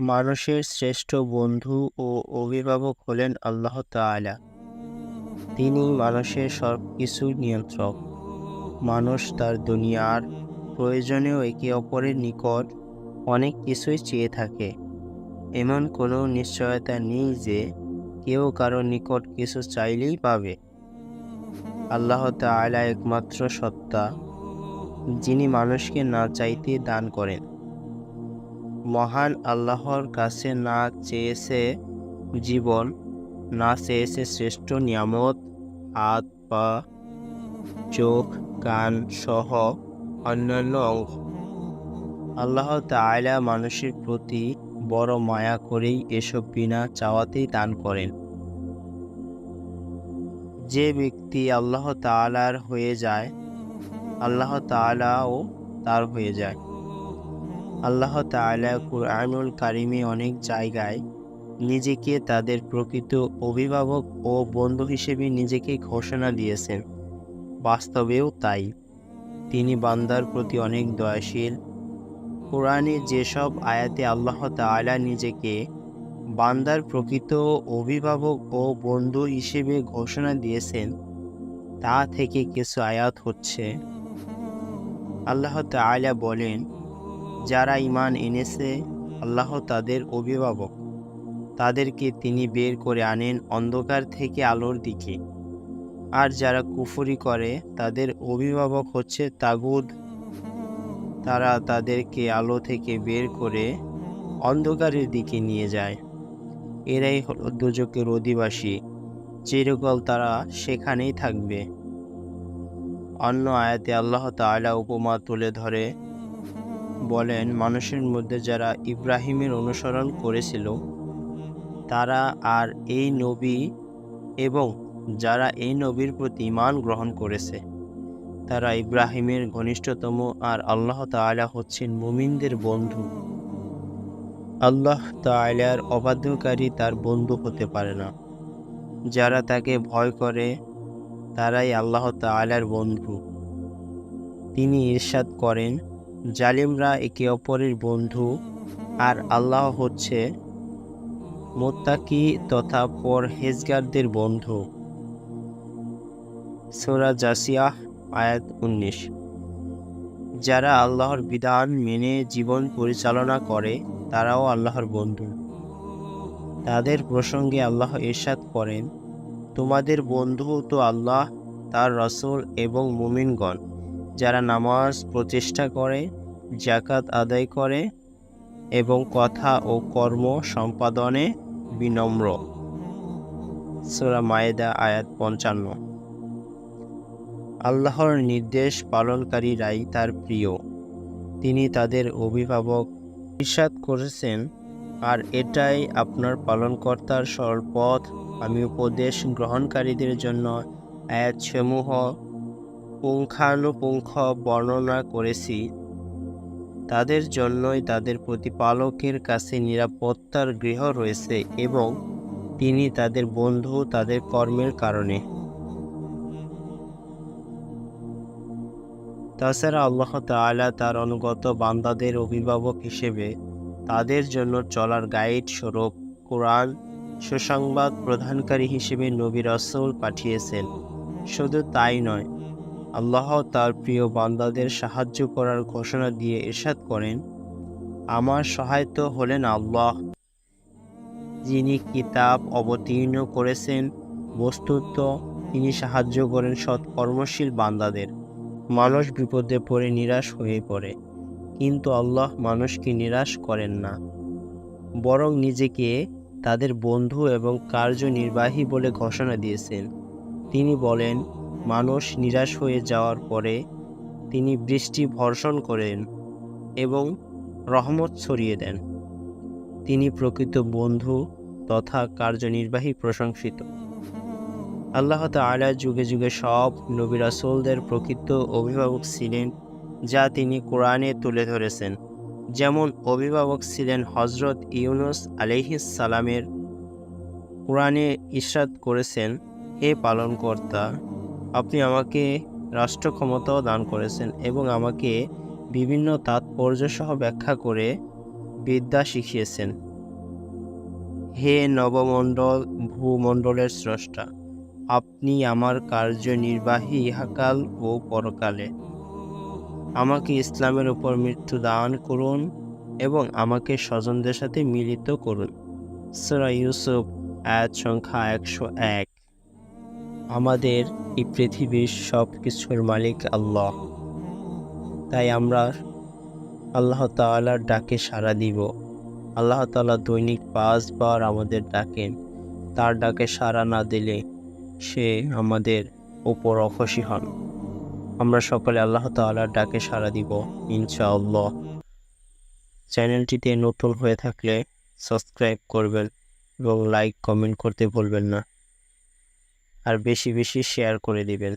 মানুষের শ্রেষ্ঠ বন্ধু ও অভিভাবক হলেন আল্লাহ তাআলা। তিনি মানুষের সব কিছুর নিয়ন্ত্রক। মানুষ তার দুনিয়ার প্রয়োজনেও একে অপরের নিকট অনেক কিছুই চেয়ে থাকে। এমন কোনো নিশ্চয়তা নেই যে কেউ কারও নিকট কিছু চাইলেই পাবে। আল্লাহ তাআলা একমাত্র সত্তা, যিনি মানুষকে না চাইতে দান করেন। মহান আল্লাহর কাছে না চেয়েছে জীবন, না চেয়েছে শ্রেষ্ঠ নিয়ামত, হাত, পা, চোখ, কান সহ অন্যান্য অঙ্গ। আল্লাহ তাআলা মানুষের প্রতি বড় মায়া করেই এসব বিনা চাওয়াতেই দান করেন। যে ব্যক্তি আল্লাহ তাআলার হয়ে যায়, আল্লাহ তাআলাও তার হয়ে যায়। আল্লাহ তাআলা কুরআনুল কারিমে অনেক জায়গায় নিজেকে তাদের প্রকৃত অভিভাবক ও বন্ধু হিসেবে নিজেকে ঘোষণা দিয়েছেন। বাস্তবেও তাই। তিনি বান্দার প্রতি অনেক দয়াশীল। কোরআনে যেসব আয়াতে আল্লাহ তাআলা নিজেকে বান্দার প্রকৃত অভিভাবক ও বন্ধু হিসেবে ঘোষণা দিয়েছেন, তা থেকে কিছু আয়াত হচ্ছে। আল্লাহ তাআলা বলেন যারা ইমান এনেছে, আল্লাহ তাদের অভিভাবক। তাদেরকে তিনি বের করে আনেন অন্ধকার থেকে আলোর দিকে। আর যারা কুফরি করে, তাদের অভিভাবক হচ্ছে তাগুদ তারা তাদেরকে আলো থেকে বের করে অন্ধকারের দিকে নিয়ে যায়। এরাই হলো দুজকের অধিবাসী চিরকাল তারা সেখানেই থাকবে। অন্য আয়াতে আল্লাহ তাআলা উপমা তুলে ধরে বলেন, মানুষের মধ্যে যারা ইব্রাহিমের অনুসরণ করেছিল, তারা আর এই নবী এবং যারা এই নবীর প্রতি ইমান গ্রহণ করেছে, তারা ইব্রাহিমের ঘনিষ্ঠতম আর আল্লাহ তাআলা হচ্ছেন মুমিনদের বন্ধু। আল্লাহ তাআলার অবাধ্যকারী তার বন্ধু হতে পারে না। যারা তাকে ভয় করে, তারাই আল্লাহ তাআলার বন্ধু। তিনি ইরশাদ করেন জালিমরা একে অপরের বন্ধু আর আল্লাহ হচ্ছে মোত্তাকি তথা পরহেজগারদের বন্ধু। সূরা জাসিয়াহ আয়াত উনিশ। যারা আল্লাহর বিধান মেনে জীবন পরিচালনা করে, তারাও আল্লাহর বন্ধু। তাদের প্রসঙ্গে আল্লাহ এরশাদ করেন, তোমাদের বন্ধু তো আল্লাহ, তার রসুল এবং মুমিনগণ। যারা নামাজ প্রচেষ্টা করে জাকাত আদায় করে এবং কথা ও কর্ম সম্পাদনে বিনম্র। সূরা মায়েদা আয়াত পঞ্চান্ন। আল্লাহর নির্দেশ পালনকারীরাই তার প্রিয়। তিনি তাদের অভিভাবক ইরশাদ করেছেন, আর এটাই আপনার পালনকর্তার সরল পথ। আমি উপদেশ গ্রহণকারীদের জন্য আয়াতসমূহ পুঙ্খানুপুঙ্খ বর্ণনা করেছি। তাদের জন্যই তাদের প্রতিপালকের কাছে নিরাপত্তার গৃহ রয়েছে এবং তিনি তাদের বন্ধু তাদের কর্মের কারণে। তাছাড়া আল্লাহ তাআলা তার অনুগত বান্দাদের অভিভাবক হিসেবে তাদের জন্য চলার গাইড স্বরূপ কোরআন সুসংবাদ প্রদানকারী হিসেবে নবী রসুল পাঠিয়েছেন। শুধু তাই নয় আল্লাহ তার প্রিয় বান্দাদের সাহায্য করার ঘোষণা দিয়ে ইরশাদ করেন, আমার সহায়ত হলেন আল্লাহ, যিনি কিতাব অবতীর্ণ করেছেন, বস্তুত তিনি সাহায্য করেন সৎ কর্মশীল বান্দাদের। মানুষ বিপদে পড়ে নিরাশ হয়ে পড়ে, কিন্তু আল্লাহ মানুষকে নিরাশ করেন না। বরং নিজেকে তাদের বন্ধু এবং কার্যনির্বাহী বলে ঘোষণা দিয়েছেন। তিনি বলেন মানুষ নিরাশ হয়ে যাওয়ার পরে তিনি বৃষ্টি বর্ষণ করেন এবং রহমত ছড়িয়ে দেন। তিনি প্রকৃত বন্ধু তথা কার্যনির্বাহী প্রশংসিত। আল্লাহ তাআলা যুগে যুগে সব নবী রাসূলদের প্রকৃত অভিভাবক ছিলেন যা তিনি কোরআনে তুলে ধরেছেন। যেমন অভিভাবক ছিলেন হজরত ইউনুস সালামের কোরআনে ইরশাদ করেছেন, হে পালনকর্তা আপনি আমাকে রাষ্ট্র ক্ষমতাও দান করেছেন এবং আমাকে বিভিন্ন তাৎপর্য সহ ব্যাখ্যা করে বিদ্যা শিখিয়েছেন। হে নবমণ্ডল, ভূমণ্ডলের স্রষ্টা, আপনি আমার কার্যনির্বাহী ইহাকাল ও পরকালে। আমাকে ইসলামের উপর মৃত্যু দান করুন এবং আমাকে স্বজনদের সাথে মিলিত করুন। সরা ইউসুফ, আয়াত সংখ্যা একশো এক। আমাদের এই পৃথিবীর সব কিছুর মালিক আল্লাহ। তাই আমরা আল্লাহ তাআলার ডাকে সাড়া দিব। আল্লাহ তাআলা দৈনিক পাঁচবার আমাদের ডাকেন তার ডাকে সাড়া না দিলে সে আমাদের ওপর অখুশি হন। আমরা সকলে আল্লাহ তাআলার ডাকে সাড়া দিব, ইনশাআল্লাহ। চ্যানেলটিতে নতুন হয়ে থাকলে সাবস্ক্রাইব করবেন এবং লাইক, কমেন্ট করতে ভুলবেন না। আর বেশি বেশি শেয়ার করে দিবেন।